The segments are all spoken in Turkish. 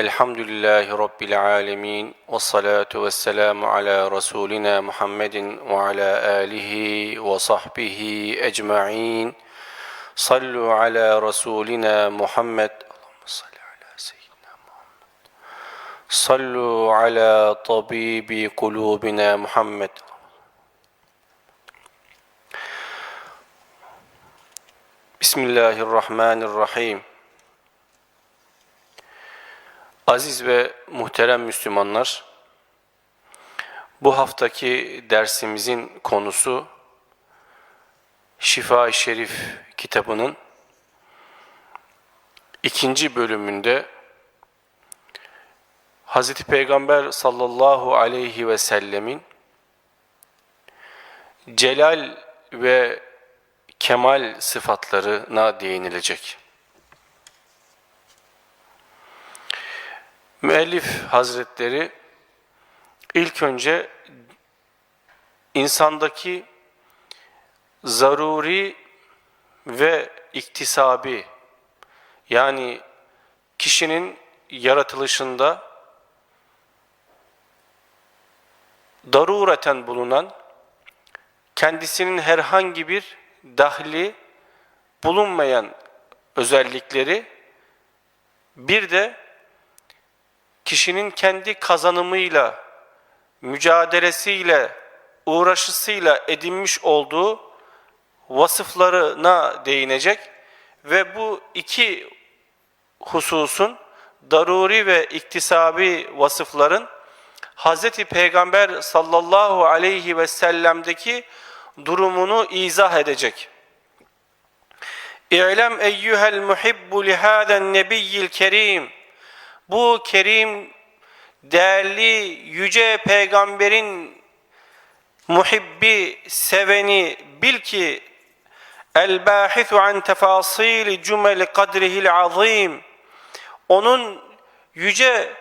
Elhamdülillahi Rabbil alemin ve salatu ve selamu ala Resulina Muhammedin ve ala alihi ve sahbihi ecma'in. Sallu ala Resulina Muhammed. Sallu ala tabibi kulubina Muhammed. Bismillahirrahmanirrahim. Aziz ve muhterem Müslümanlar, bu haftaki dersimizin konusu Şifa-i Şerif kitabının ikinci bölümünde Hz. Peygamber sallallahu aleyhi ve sellemin celal ve kemal sıfatlarına değinilecek. Müellif Hazretleri ilk önce insandaki zaruri ve iktisabi yani kişinin yaratılışında darureten bulunan kendisinin herhangi bir dahli bulunmayan özellikleri bir de kişinin kendi kazanımıyla, mücadelesiyle, uğraşısıyla edinmiş olduğu vasıflarına değinecek ve bu iki hususun daruri ve iktisabi vasıfların Hz. Peygamber sallallahu aleyhi ve sellem'deki durumunu izah edecek. İ'lem eyyuhel muhibbu lihaden nebiyyil kerim bu kerim, değerli, yüce peygamberin muhibbi, seveni bil ki el-bâhithu an tefâsîli cümeli kadrihil azîm. Onun yüce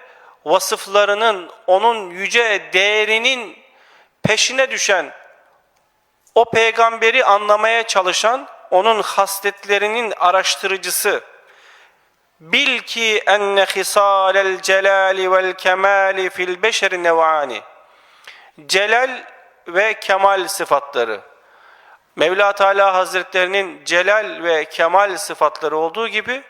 vasıflarının, onun yüce değerinin peşine düşen, o peygamberi anlamaya çalışan, onun hasletlerinin araştırıcısı, Bil ki enne hisalel celali vel kemali fil beşeri nevani. Celal ve kemal sıfatları. Mevla Teala Hazretlerinin celal ve kemal sıfatları olduğu gibi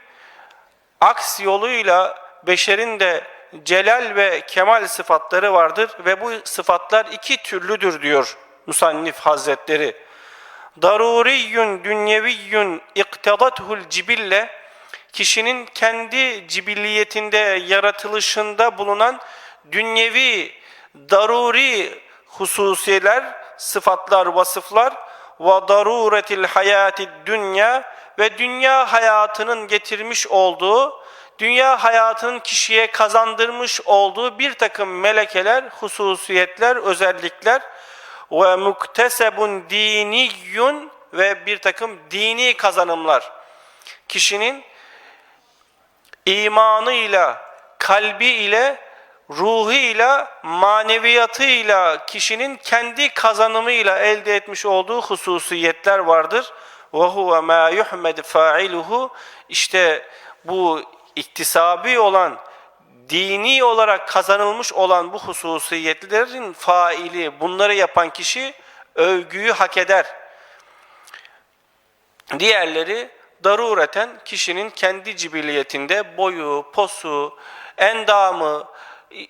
aks yoluyla beşerin de celal ve kemal sıfatları vardır ve bu sıfatlar iki türlüdür diyor Musannif Hazretleri. Daruriyyun dünyeviyyun iktedathul cibille kişinin kendi cibilliyetinde, yaratılışında bulunan dünyevi, daruri hususiyeler, sıfatlar, vasıflar ve daruretil hayati dünya ve dünya hayatının getirmiş olduğu, dünya hayatının kişiye kazandırmış olduğu bir takım melekeler, hususiyetler, özellikler ve muktesebun diniyyun ve bir takım dini kazanımlar. Kişinin imanıyla, kalbiyle, ruhuyla, maneviyatıyla, kişinin kendi kazanımıyla elde etmiş olduğu hususiyetler vardır. وَهُوَ مَا يُحْمَدْ فَاِلُهُ İşte bu iktisabi olan, dini olarak kazanılmış olan bu hususiyetlerin faili, bunları yapan kişi övgüyü hak eder. Diğerleri darureten kişinin kendi cibiliyetinde boyu, posu, endamı,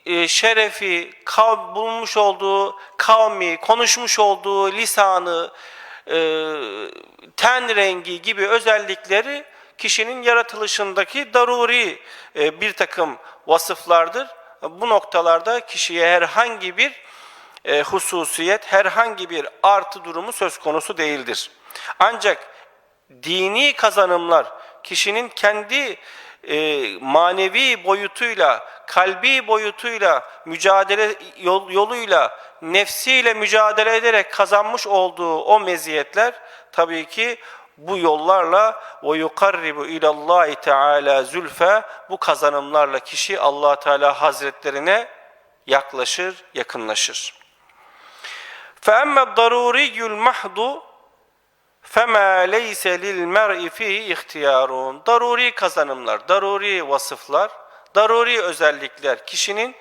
e, şerefi, kav, bulmuş olduğu kavmi, konuşmuş olduğu lisanı, e, ten rengi gibi özellikleri kişinin yaratılışındaki daruri e, bir takım vasıflardır. Bu noktalarda kişiye herhangi bir hususiyet, herhangi bir artı durumu söz konusu değildir. Ancak dini kazanımlar kişinin kendi e, manevi boyutuyla, kalbi boyutuyla, mücadele yol, yoluyla, nefsiyle mücadele ederek kazanmış olduğu o meziyetler tabii ki bu yollarla ve yukarribu ilallahi teala zülfe bu kazanımlarla kişi Allah Teala Hazretlerine yaklaşır, yakınlaşır. Fe emme daruriyul mahdu فَمَا لَيْسَ لِلْمَرْءِ فِيهِ اِخْتِيَارٌ Daruri kazanımlar, daruri vasıflar, daruri özellikler kişinin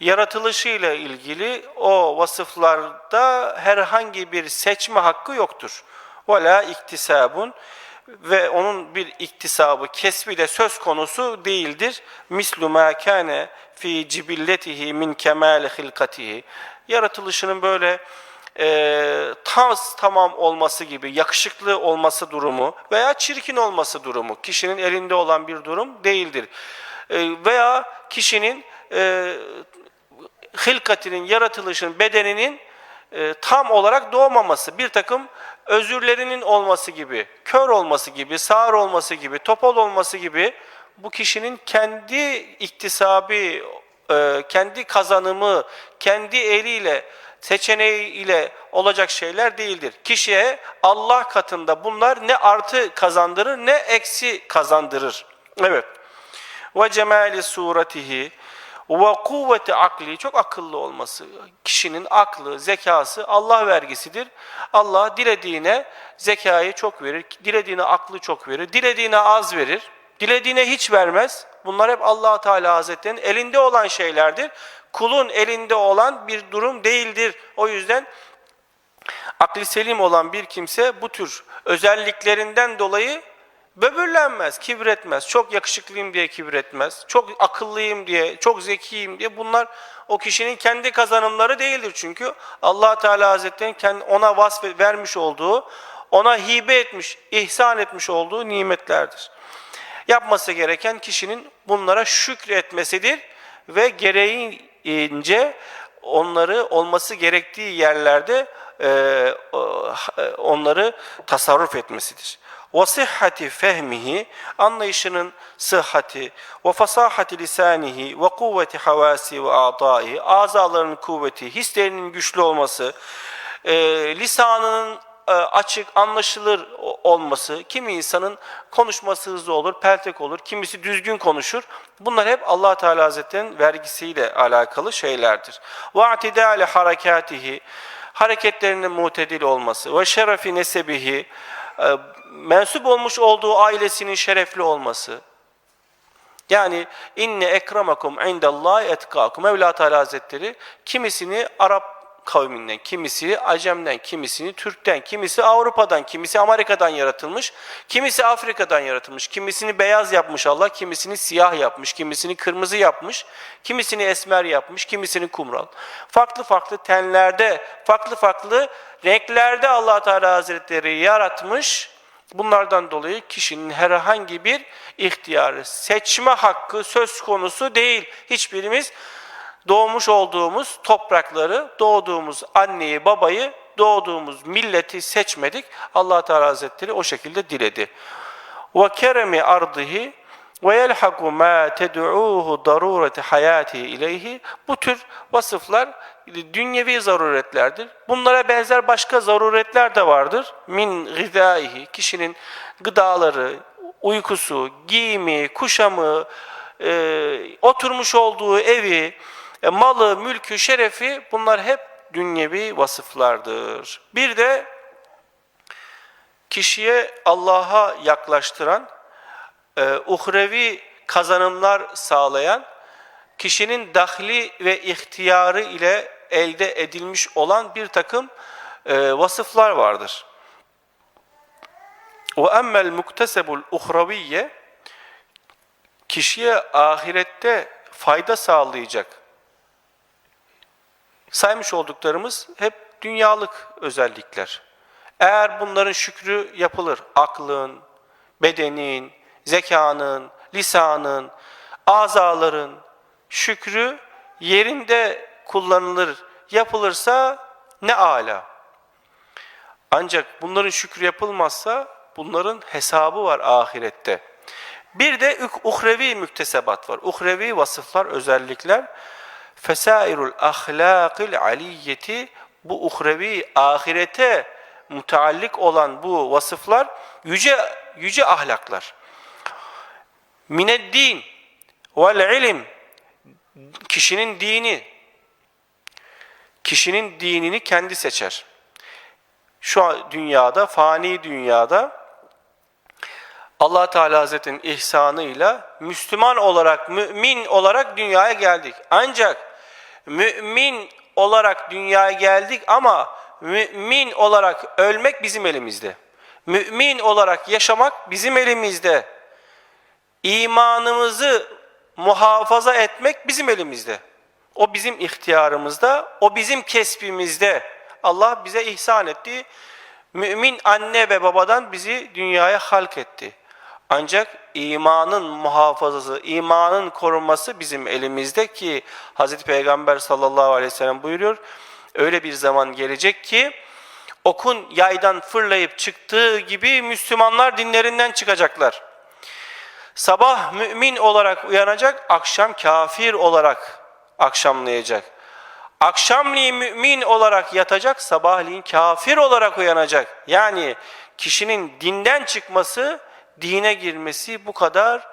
yaratılışıyla ilgili o vasıflarda herhangi bir seçme hakkı yoktur. Vela iktisabun ve onun bir iktisabı, kesbi de söz konusu değildir. Mislu ma kâne fi cibilletihi min kemâli hilkatihi. Yaratılışının böyle e, tas tamam olması gibi, yakışıklı olması durumu veya çirkin olması durumu kişinin elinde olan bir durum değildir. E, veya kişinin e, hilkatinin, yaratılışın, bedeninin e, tam olarak doğmaması, bir takım özürlerinin olması gibi, kör olması gibi, sağır olması gibi, topal olması gibi bu kişinin kendi iktisabi, e, kendi kazanımı, kendi eliyle, seçeneğiyle olacak şeyler değildir. Kişiye Allah katında bunlar ne artı kazandırır ne eksi kazandırır. Evet. Ve cemali suratihi ve kuvveti akli çok akıllı olması. Kişinin aklı, zekası Allah vergisidir. Allah dilediğine zekayı çok verir, dilediğine aklı çok verir, dilediğine az verir, dilediğine hiç vermez. Bunlar hep allah Teala Hazretleri'nin elinde olan şeylerdir. Kulun elinde olan bir durum değildir. O yüzden akli selim olan bir kimse bu tür özelliklerinden dolayı böbürlenmez, kibretmez. Çok yakışıklıyım diye kibretmez. Çok akıllıyım diye, çok zekiyim diye bunlar o kişinin kendi kazanımları değildir çünkü Allah Teala Hazretleri'nin ona vasf vermiş olduğu, ona hibe etmiş, ihsan etmiş olduğu nimetlerdir. Yapması gereken kişinin bunlara şükretmesidir ve gereğince onları olması gerektiği yerlerde onları tasarruf etmesidir. وَصِحَّةِ fehmihi Anlayışının sıhhati ve fasahati lisanihi ve kuvveti havasi ve a'dai Azaların kuvveti, hislerinin güçlü olması, e, lisanının e, açık, anlaşılır olması, kimi insanın konuşması hızlı olur, peltek olur, kimisi düzgün konuşur. Bunlar hep Allah Teala Hazretleri'nin vergisiyle alakalı şeylerdir. Ve atidale harekatihi hareketlerinin mutedil olması ve şerefi nesebihi e, mensup olmuş olduğu ailesinin şerefli olması. Yani inne ekremakum indallahi etkakum. Mevla Teala Hazretleri kimisini Arap kavminden, kimisi Acem'den, kimisini Türk'ten, kimisi Avrupa'dan, kimisi Amerika'dan yaratılmış, kimisi Afrika'dan yaratılmış, kimisini beyaz yapmış Allah, kimisini siyah yapmış, kimisini kırmızı yapmış, kimisini esmer yapmış, kimisini kumral. Farklı farklı tenlerde, farklı farklı renklerde Allah Teala Hazretleri yaratmış. Bunlardan dolayı kişinin herhangi bir ihtiyarı, seçme hakkı söz konusu değil. Hiçbirimiz doğmuş olduğumuz toprakları, doğduğumuz anneyi, babayı, doğduğumuz milleti seçmedik. Allah Teala Hazretleri o şekilde diledi. Ve keremi ardihi ve yelhaku ma ted'uhu darureti hayati ileyhi. Bu tür vasıflar dünyevi zaruretlerdir. Bunlara benzer başka zaruretler de vardır. Min gıdaihi, kişinin gıdaları, uykusu, giyimi, kuşamı, e, oturmuş olduğu evi, e, malı, mülkü, şerefi bunlar hep dünyevi vasıflardır. Bir de kişiye Allah'a yaklaştıran, e, uhrevi kazanımlar sağlayan, kişinin dahli ve ihtiyarı ile elde edilmiş olan bir takım e, vasıflar vardır. Emmel muktesebul uhraviyye kişiye ahirette fayda sağlayacak saymış olduklarımız hep dünyalık özellikler. Eğer bunların şükrü yapılır, aklın, bedenin, zekanın, lisanın, azaların şükrü yerinde kullanılır, yapılırsa ne ala. Ancak bunların şükrü yapılmazsa bunların hesabı var ahirette. Bir de uhrevi müktesebat var. Uhrevi vasıflar, özellikler fesairul ahlakil aliyeti bu uhrevi ahirete muteallik olan bu vasıflar yüce yüce ahlaklar. Mineddin vel ilim kişinin dini kişinin dinini kendi seçer. Şu dünyada, fani dünyada allah Teala Hazretleri'nin ihsanıyla Müslüman olarak, mümin olarak dünyaya geldik. Ancak mümin olarak dünyaya geldik ama mümin olarak ölmek bizim elimizde. Mümin olarak yaşamak bizim elimizde. İmanımızı muhafaza etmek bizim elimizde. O bizim ihtiyarımızda, o bizim kesbimizde. Allah bize ihsan etti. Mümin anne ve babadan bizi dünyaya halk etti. Ancak imanın muhafazası, imanın korunması bizim elimizde ki Hazreti Peygamber sallallahu aleyhi ve sellem buyuruyor. Öyle bir zaman gelecek ki okun yaydan fırlayıp çıktığı gibi Müslümanlar dinlerinden çıkacaklar. Sabah mümin olarak uyanacak, akşam kafir olarak akşamlayacak. Akşamleyin mümin olarak yatacak, sabahleyin kafir olarak uyanacak. Yani kişinin dinden çıkması, dine girmesi bu kadar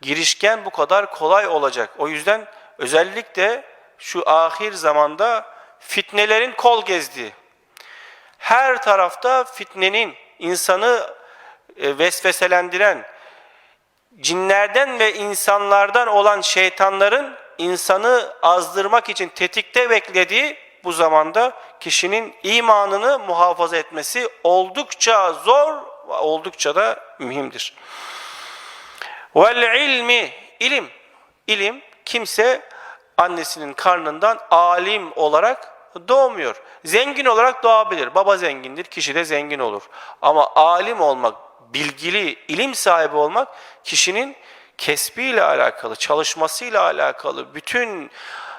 girişken, bu kadar kolay olacak. O yüzden özellikle şu ahir zamanda fitnelerin kol gezdiği, her tarafta fitnenin insanı e, vesveselendiren, cinlerden ve insanlardan olan şeytanların insanı azdırmak için tetikte beklediği bu zamanda kişinin imanını muhafaza etmesi oldukça zor, oldukça da mühimdir. Vel ilmi, ilim. İlim kimse annesinin karnından alim olarak doğmuyor. Zengin olarak doğabilir. Baba zengindir, kişi de zengin olur. Ama alim olmak, bilgili, ilim sahibi olmak kişinin kesbiyle alakalı, çalışmasıyla alakalı, bütün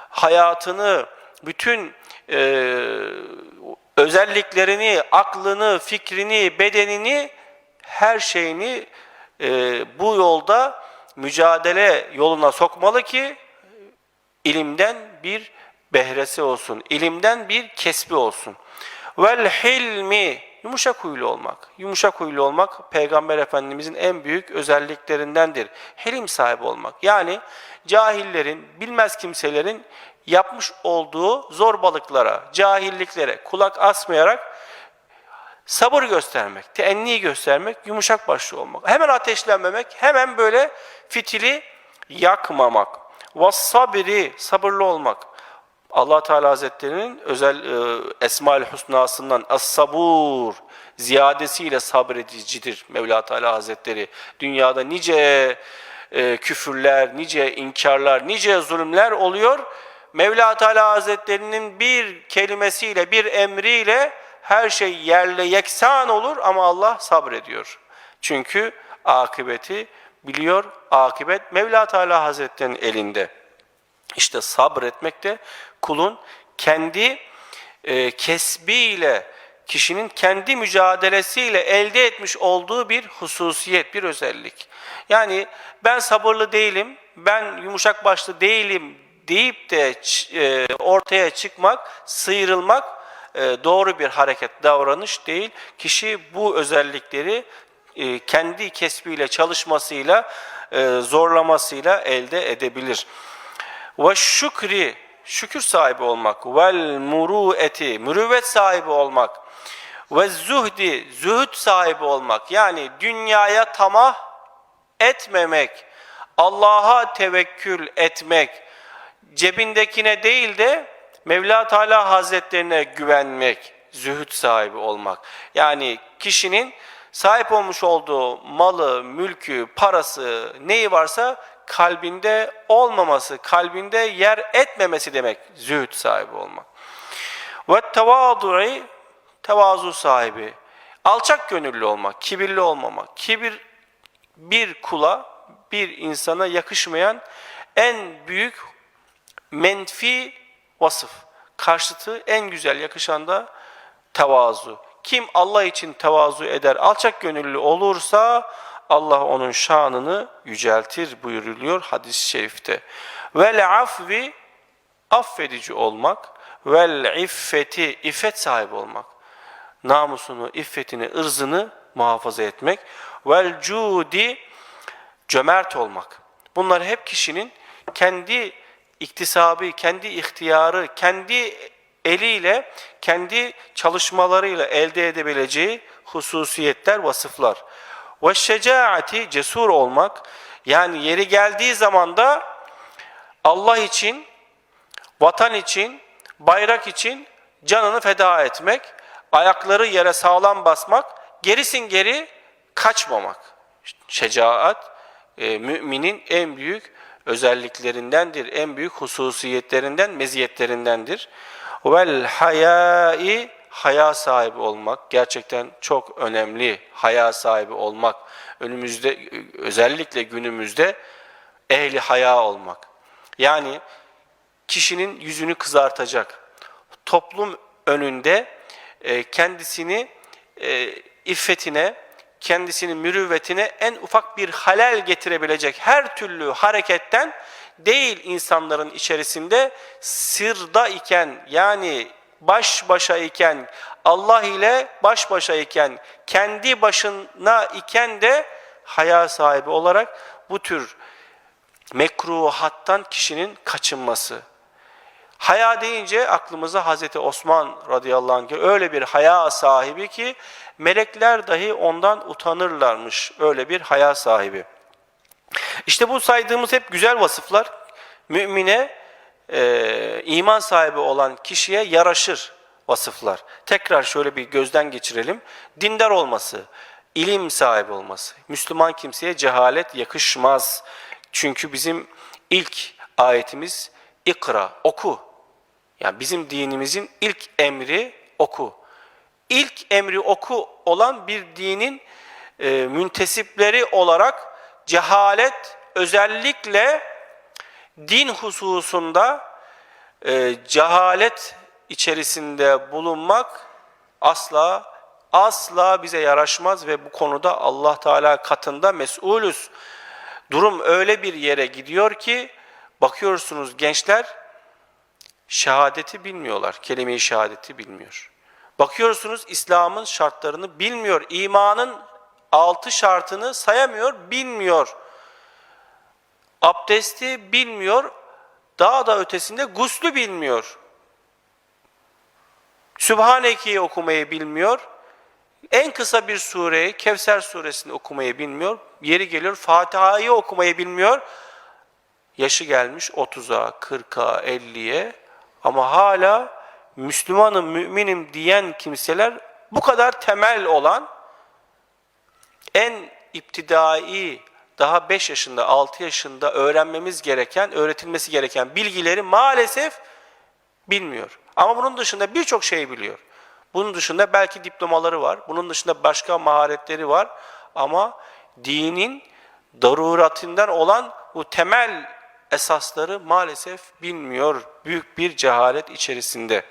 hayatını, bütün e, özelliklerini, aklını, fikrini, bedenini, her şeyini e, bu yolda mücadele yoluna sokmalı ki ilimden bir behresi olsun, ilimden bir kesbi olsun. Vel hilmi Yumuşak huylu olmak. Yumuşak huylu olmak Peygamber Efendimizin en büyük özelliklerindendir. Helim sahibi olmak. Yani cahillerin, bilmez kimselerin yapmış olduğu zorbalıklara, cahilliklere kulak asmayarak sabır göstermek, teenni göstermek, yumuşak başlı olmak. Hemen ateşlenmemek, hemen böyle fitili yakmamak. Vassabiri, sabırlı olmak allah Teala Hazretleri'nin özel e, Esma-ül Hüsna'sından as-sabur ziyadesiyle sabredicidir Mevla Teala Hazretleri. Dünyada nice e, küfürler, nice inkarlar, nice zulümler oluyor. Mevla Teala Hazretleri'nin bir kelimesiyle, bir emriyle her şey yerle yeksan olur ama Allah sabrediyor. Çünkü akıbeti biliyor, akıbet Mevla Teala Hazretleri'nin elinde. İşte sabretmek de kulun kendi e, kesbiyle, kişinin kendi mücadelesiyle elde etmiş olduğu bir hususiyet, bir özellik. Yani ben sabırlı değilim, ben yumuşak başlı değilim deyip de e, ortaya çıkmak, sıyrılmak doğru bir hareket, davranış değil. Kişi bu özellikleri e, kendi kesbiyle, çalışmasıyla, e, zorlamasıyla elde edebilir. Ve şükri şükür sahibi olmak. Vel murueti mürüvvet sahibi olmak. Ve zuhdi zühd sahibi olmak. Yani dünyaya tamah etmemek. Allah'a tevekkül etmek. Cebindekine değil de Mevla Teala Hazretlerine güvenmek. Zühd sahibi olmak. Yani kişinin sahip olmuş olduğu malı, mülkü, parası, neyi varsa kalbinde olmaması, kalbinde yer etmemesi demek zühd sahibi olmak. Ve tevadu'i tevazu sahibi, alçak gönüllü olmak, kibirli olmamak. Kibir bir kula, bir insana yakışmayan en büyük menfi vasıf. Karşıtı en güzel yakışan da tevazu. Kim Allah için tevazu eder, alçak gönüllü olursa Allah onun şanını yüceltir buyuruluyor hadis-i şerifte. Vel afvi affedici olmak, vel iffeti iffet sahibi olmak. Namusunu, iffetini, ırzını muhafaza etmek. Vel cudi cömert olmak. Bunlar hep kişinin kendi iktisabı, kendi ihtiyarı, kendi eliyle, kendi çalışmalarıyla elde edebileceği hususiyetler, vasıflar. Ve şecaati cesur olmak. Yani yeri geldiği zaman da Allah için, vatan için, bayrak için canını feda etmek, ayakları yere sağlam basmak, gerisin geri kaçmamak. Şecaat e, müminin en büyük özelliklerindendir, en büyük hususiyetlerinden, meziyetlerindendir. Vel hayai haya sahibi olmak gerçekten çok önemli. Haya sahibi olmak önümüzde özellikle günümüzde ehli haya olmak. Yani kişinin yüzünü kızartacak. Toplum önünde e, kendisini e, iffetine, kendisinin mürüvvetine en ufak bir halel getirebilecek her türlü hareketten değil insanların içerisinde sırda iken yani baş başa iken Allah ile baş başa iken kendi başına iken de haya sahibi olarak bu tür mekruhattan kişinin kaçınması. Haya deyince aklımıza Hazreti Osman radıyallahu anh öyle bir haya sahibi ki melekler dahi ondan utanırlarmış. Öyle bir haya sahibi. İşte bu saydığımız hep güzel vasıflar mümine e, iman sahibi olan kişiye yaraşır vasıflar. Tekrar şöyle bir gözden geçirelim. Dindar olması, ilim sahibi olması. Müslüman kimseye cehalet yakışmaz. Çünkü bizim ilk ayetimiz ikra, oku. Yani bizim dinimizin ilk emri oku. İlk emri oku olan bir dinin e, müntesipleri olarak cehalet özellikle din hususunda e, cehalet içerisinde bulunmak asla asla bize yaraşmaz ve bu konuda Allah Teala katında mesulüz. Durum öyle bir yere gidiyor ki bakıyorsunuz gençler şehadeti bilmiyorlar. Kelime-i şehadeti bilmiyor. Bakıyorsunuz İslam'ın şartlarını bilmiyor. İmanın altı şartını sayamıyor, bilmiyor. Abdesti bilmiyor. Daha da ötesinde guslü bilmiyor. Sübhaneke'yi okumayı bilmiyor. En kısa bir sureyi, Kevser suresini okumayı bilmiyor. Yeri geliyor Fatiha'yı okumayı bilmiyor. Yaşı gelmiş 30'a, 40'a, 50'ye ama hala Müslümanım, müminim diyen kimseler bu kadar temel olan en iptidai daha 5 yaşında, 6 yaşında öğrenmemiz gereken, öğretilmesi gereken bilgileri maalesef bilmiyor. Ama bunun dışında birçok şey biliyor. Bunun dışında belki diplomaları var. Bunun dışında başka maharetleri var. Ama dinin daruratinden olan bu temel esasları maalesef bilmiyor. Büyük bir cehalet içerisinde.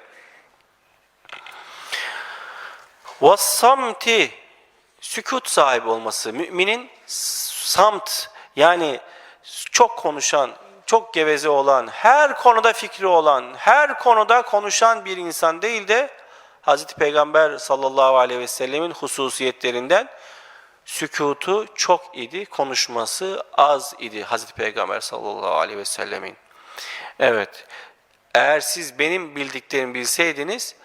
Vassamti sükut sahibi olması. Müminin samt yani çok konuşan, çok geveze olan, her konuda fikri olan, her konuda konuşan bir insan değil de Hazreti Peygamber sallallahu aleyhi ve sellemin hususiyetlerinden sükutu çok idi, konuşması az idi Hazreti Peygamber sallallahu aleyhi ve sellemin. Evet, eğer siz benim bildiklerimi bilseydiniz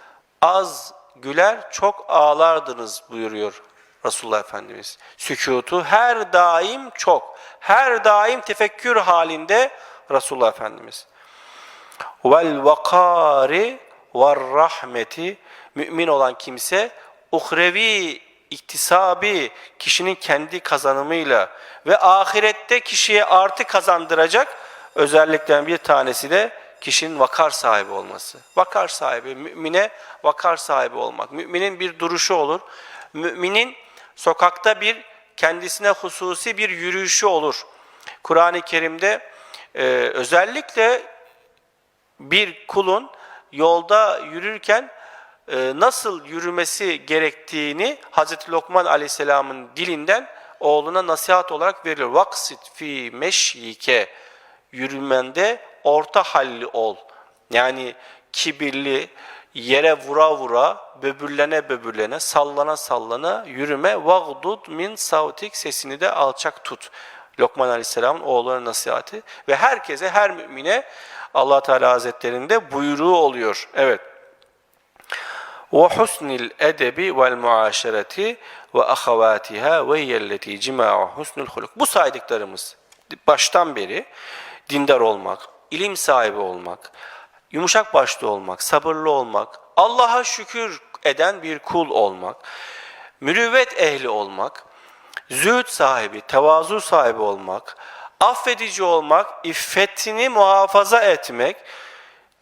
az güler çok ağlardınız buyuruyor Resulullah Efendimiz. Sükutu her daim çok, her daim tefekkür halinde Resulullah Efendimiz. Vel vakari ve rahmeti mümin olan kimse uhrevi iktisabi kişinin kendi kazanımıyla ve ahirette kişiye artı kazandıracak özellikten bir tanesi de kişinin vakar sahibi olması. Vakar sahibi, mümine vakar sahibi olmak. Müminin bir duruşu olur. Müminin sokakta bir kendisine hususi bir yürüyüşü olur. Kur'an-ı Kerim'de e, özellikle bir kulun yolda yürürken nasıl yürümesi gerektiğini Hazreti Lokman Aleyhisselam'ın dilinden oğluna nasihat olarak veriyor. Vaksit fi meşyike yürümende orta halli ol. Yani kibirli, yere vura vura, böbürlene böbürlene, sallana sallana yürüme. Vagdud min sautik sesini de alçak tut. Lokman Aleyhisselam'ın oğluna nasihati ve herkese, her mümine Allah Teala Hazretlerinde buyruğu oluyor. Evet ve husnil edebi vel muaşereti ve ahavatiha ve yelleti cima'u husnul huluk. Bu saydıklarımız baştan beri dindar olmak, ilim sahibi olmak, yumuşak başlı olmak, sabırlı olmak, Allah'a şükür eden bir kul olmak, mürüvvet ehli olmak, zühd sahibi, tevazu sahibi olmak, affedici olmak, iffetini muhafaza etmek,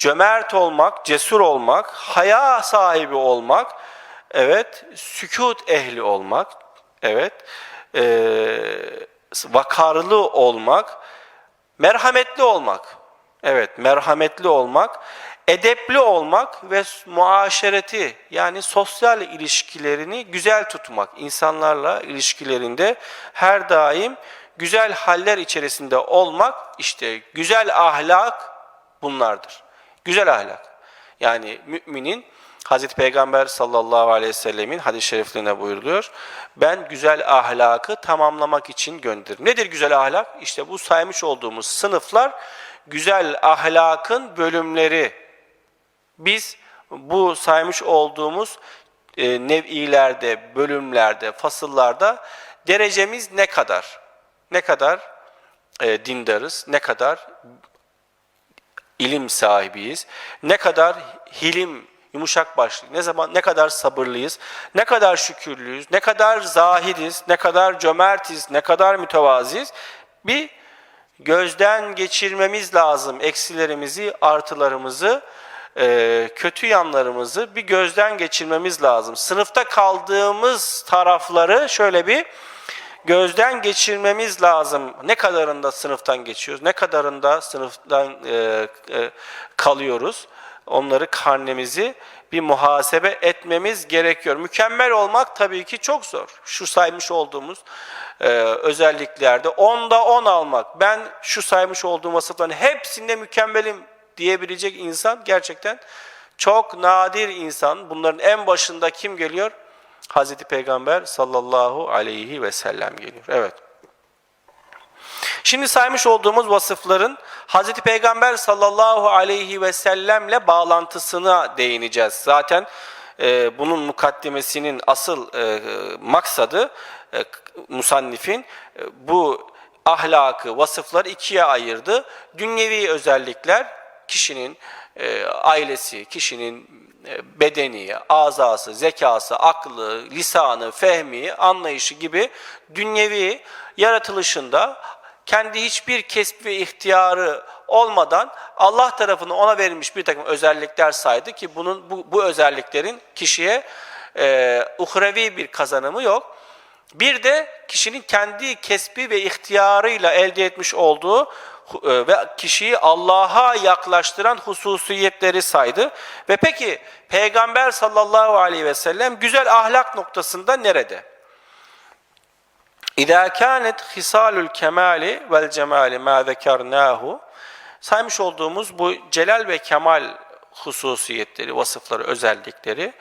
cömert olmak, cesur olmak, haya sahibi olmak, evet, sükut ehli olmak, evet, eee, vakarlı olmak, merhametli olmak, evet, merhametli olmak, edepli olmak ve muaşereti yani sosyal ilişkilerini güzel tutmak, insanlarla ilişkilerinde her daim güzel haller içerisinde olmak, işte güzel ahlak bunlardır. Güzel ahlak. Yani müminin Hazreti Peygamber sallallahu aleyhi ve sellemin hadis-i şeriflerine buyuruluyor. Ben güzel ahlakı tamamlamak için gönderirim. Nedir güzel ahlak? İşte bu saymış olduğumuz sınıflar güzel ahlakın bölümleri. Biz bu saymış olduğumuz e, nev'ilerde, bölümlerde, fasıllarda derecemiz ne kadar? Ne kadar e, dindarız? Ne kadar ilim sahibiyiz? Ne kadar hilim, yumuşak başlık, ne zaman ne kadar sabırlıyız, ne kadar şükürlüyüz, ne kadar zahidiz, ne kadar cömertiz, ne kadar mütevaziyiz? Bir gözden geçirmemiz lazım eksilerimizi, artılarımızı, e, kötü yanlarımızı bir gözden geçirmemiz lazım. Sınıfta kaldığımız tarafları şöyle bir gözden geçirmemiz lazım. Ne kadarında sınıftan geçiyoruz, ne kadarında sınıftan e, e, kalıyoruz. Onları karnemizi bir muhasebe etmemiz gerekiyor. Mükemmel olmak tabii ki çok zor. Şu saymış olduğumuz e, özelliklerde onda 10 almak. Ben şu saymış olduğum vasıfların hepsinde mükemmelim diyebilecek insan gerçekten çok nadir insan. Bunların en başında kim geliyor? Hazreti Peygamber sallallahu aleyhi ve sellem geliyor. Evet. Şimdi saymış olduğumuz vasıfların Hazreti Peygamber sallallahu aleyhi ve sellemle bağlantısına değineceğiz. Zaten e, bunun mukaddimesinin asıl e, maksadı e, musannifin e, bu ahlakı, vasıfları ikiye ayırdı. Dünyevi özellikler kişinin e, ailesi, kişinin bedeni, azası, zekası, aklı, lisanı, fehmi, anlayışı gibi dünyevi yaratılışında kendi hiçbir kesbi ve ihtiyarı olmadan Allah tarafından ona verilmiş bir takım özellikler saydı ki bunun bu, bu özelliklerin kişiye e, uhrevi bir kazanımı yok. Bir de kişinin kendi kesbi ve ihtiyarıyla elde etmiş olduğu e, ve kişiyi Allah'a yaklaştıran hususiyetleri saydı. Ve peki Peygamber sallallahu aleyhi ve sellem güzel ahlak noktasında nerede? İzâ kânet hisâlul kemâli vel cemâli mâ zekarnâhu saymış olduğumuz bu celal ve kemal hususiyetleri, vasıfları, özellikleri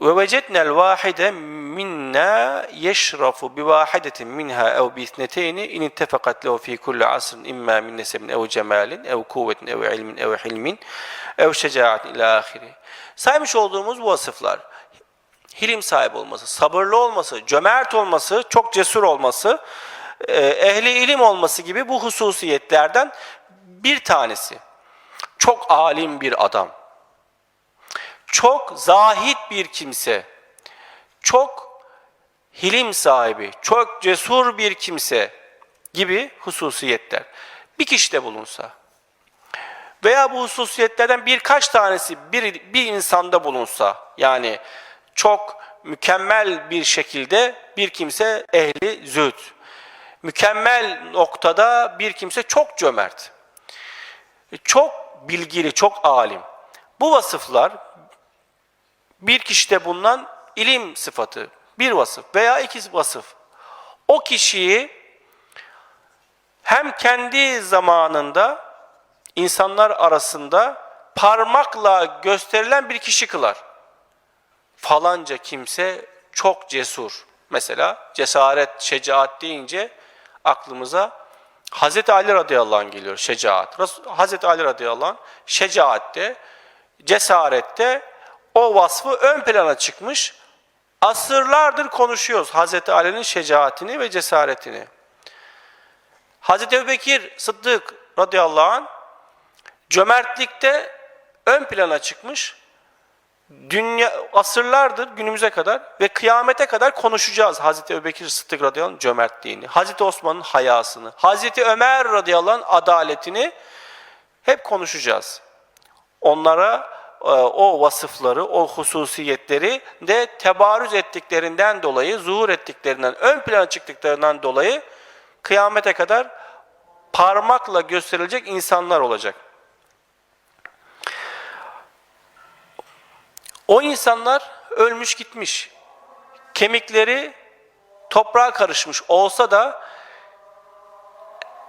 ve vecednel vahide minna yeşrafu bi vahidetin minha ev bi ithneteyni in ittefaqat lehu fi kulli asrin imma min nesebin ev cemalin ev kuvvetin ev ilmin ev hilmin ev şecaatin ila ahiri. Saymış olduğumuz bu vasıflar hilim sahibi olması, sabırlı olması, cömert olması, çok cesur olması, e, ehli ilim olması gibi bu hususiyetlerden bir tanesi. Çok alim bir adam. Çok zahit bir kimse. Çok hilim sahibi, çok cesur bir kimse gibi hususiyetler. Bir kişide bulunsa veya bu hususiyetlerden birkaç tanesi bir, bir insanda bulunsa yani çok mükemmel bir şekilde bir kimse ehli zühd. Mükemmel noktada bir kimse çok cömert. Çok bilgili, çok alim. Bu vasıflar bir kişide bulunan ilim sıfatı, bir vasıf veya iki vasıf. O kişiyi hem kendi zamanında insanlar arasında parmakla gösterilen bir kişi kılar falanca kimse çok cesur. Mesela cesaret, şecaat deyince aklımıza Hazreti Ali radıyallahu anh geliyor şecaat. Hazreti Ali radıyallahu anh şecaatte cesarette o vasfı ön plana çıkmış. Asırlardır konuşuyoruz Hazreti Ali'nin şecaatini ve cesaretini. Hazreti Ebubekir Sıddık radıyallahu anh cömertlikte ön plana çıkmış. Dünya asırlardır günümüze kadar ve kıyamete kadar konuşacağız Hazreti Ebubekir Sıddık radıyallahu anh cömertliğini, Hazreti Osman'ın hayasını, Hazreti Ömer radıyallahu anh adaletini hep konuşacağız. Onlara o vasıfları, o hususiyetleri de tebarüz ettiklerinden dolayı, zuhur ettiklerinden, ön plana çıktıklarından dolayı kıyamete kadar parmakla gösterilecek insanlar olacak. O insanlar ölmüş gitmiş. Kemikleri toprağa karışmış olsa da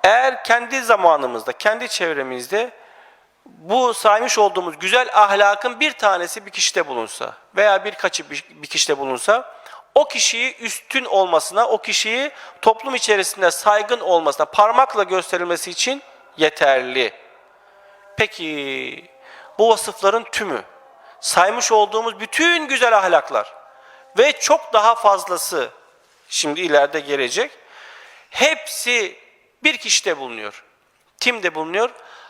eğer kendi zamanımızda, kendi çevremizde bu saymış olduğumuz güzel ahlakın bir tanesi bir kişide bulunsa veya birkaçı bir kişide bulunsa o kişiyi üstün olmasına, o kişiyi toplum içerisinde saygın olmasına, parmakla gösterilmesi için yeterli. Peki bu vasıfların tümü, saymış olduğumuz bütün güzel ahlaklar ve çok daha fazlası şimdi ileride gelecek. Hepsi bir kişide bulunuyor. Kimde bulunuyor?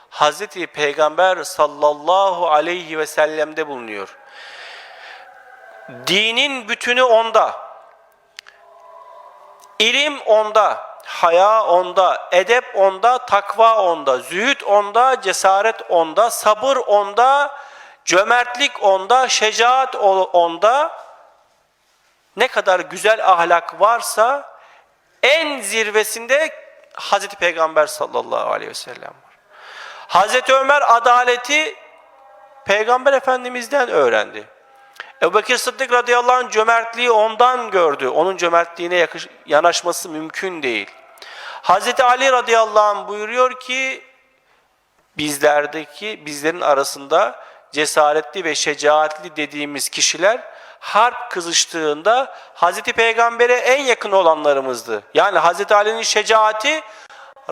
Hazreti Peygamber sallallahu aleyhi ve sellem'de bulunuyor. Dinin bütünü onda. İlim onda, haya onda, edep onda, takva onda, zühd onda, cesaret onda, sabır onda, cömertlik onda, şecaat onda. Ne kadar güzel ahlak varsa en zirvesinde Hazreti Peygamber sallallahu aleyhi ve sellem var. Hazreti Ömer adaleti Peygamber Efendimiz'den öğrendi. Ebu Bekir Sıddık radıyallahu anh cömertliği ondan gördü. Onun cömertliğine yakış, yanaşması mümkün değil. Hazreti Ali radıyallahu anh buyuruyor ki bizlerdeki, bizlerin arasında cesaretli ve şecaatli dediğimiz kişiler harp kızıştığında Hazreti Peygamber'e en yakın olanlarımızdı. Yani Hazreti Ali'nin şecaati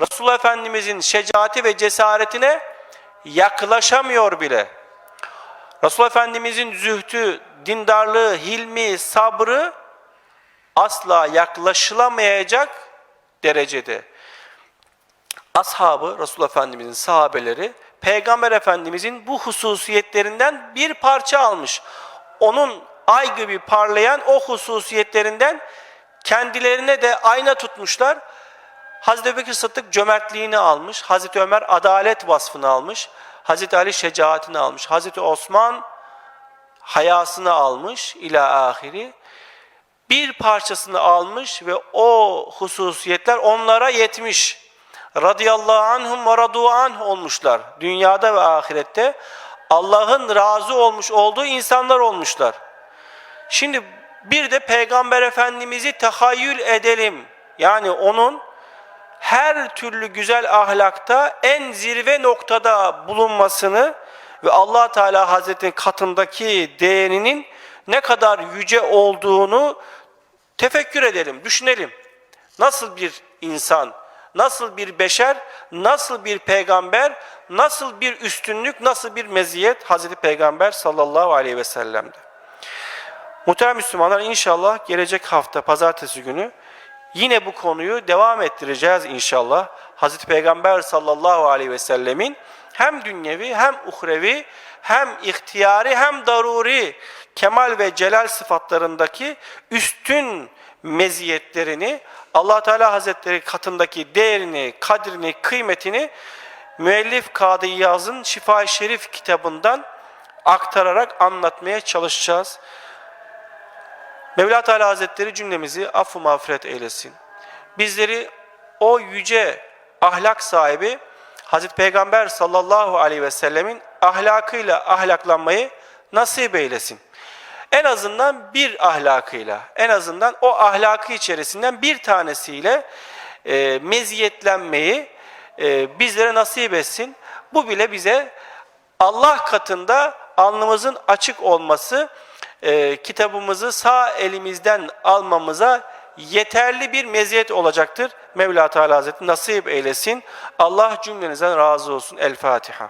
Resulullah Efendimizin şecaati ve cesaretine yaklaşamıyor bile. Resulullah Efendimizin zühdü, dindarlığı, hilmi, sabrı asla yaklaşılamayacak derecede. Ashabı, Resulullah Efendimizin sahabeleri, Peygamber Efendimizin bu hususiyetlerinden bir parça almış. Onun ay gibi parlayan o hususiyetlerinden kendilerine de ayna tutmuşlar. Hazreti Ebubekir Sıddık cömertliğini almış. Hazreti Ömer adalet vasfını almış. Hazreti Ali şecaatini almış. Hazreti Osman hayasını almış ila ahiri. Bir parçasını almış ve o hususiyetler onlara yetmiş. Radıyallahu anhum ve radu olmuşlar. Dünyada ve ahirette Allah'ın razı olmuş olduğu insanlar olmuşlar. Şimdi bir de Peygamber Efendimiz'i tahayyül edelim. Yani onun her türlü güzel ahlakta en zirve noktada bulunmasını ve Allah Teala Hazretleri katındaki değerinin ne kadar yüce olduğunu tefekkür edelim, düşünelim. Nasıl bir insan, nasıl bir beşer, nasıl bir peygamber, nasıl bir üstünlük, nasıl bir meziyet Hazreti Peygamber sallallahu aleyhi ve sellem'de. Muhterem Müslümanlar inşallah gelecek hafta pazartesi günü yine bu konuyu devam ettireceğiz inşallah. Hazreti Peygamber sallallahu aleyhi ve sellemin hem dünyevi hem uhrevi hem ihtiyari hem daruri kemal ve celal sıfatlarındaki üstün meziyetlerini Allah Teala Hazretleri katındaki değerini, kadrini, kıymetini müellif Kadı Yaz'ın Şifa-i Şerif kitabından aktararak anlatmaya çalışacağız. Mevla Teala Hazretleri cümlemizi affı mağfiret eylesin. Bizleri o yüce ahlak sahibi Hazreti Peygamber sallallahu aleyhi ve sellemin ahlakıyla ahlaklanmayı nasip eylesin. En azından bir ahlakıyla, en azından o ahlakı içerisinden bir tanesiyle e, meziyetlenmeyi e, bizlere nasip etsin. Bu bile bize Allah katında alnımızın açık olması, e, kitabımızı sağ elimizden almamıza yeterli bir meziyet olacaktır. Mevla Teala Hazretleri nasip eylesin. Allah cümlenizden razı olsun. El Fatiha.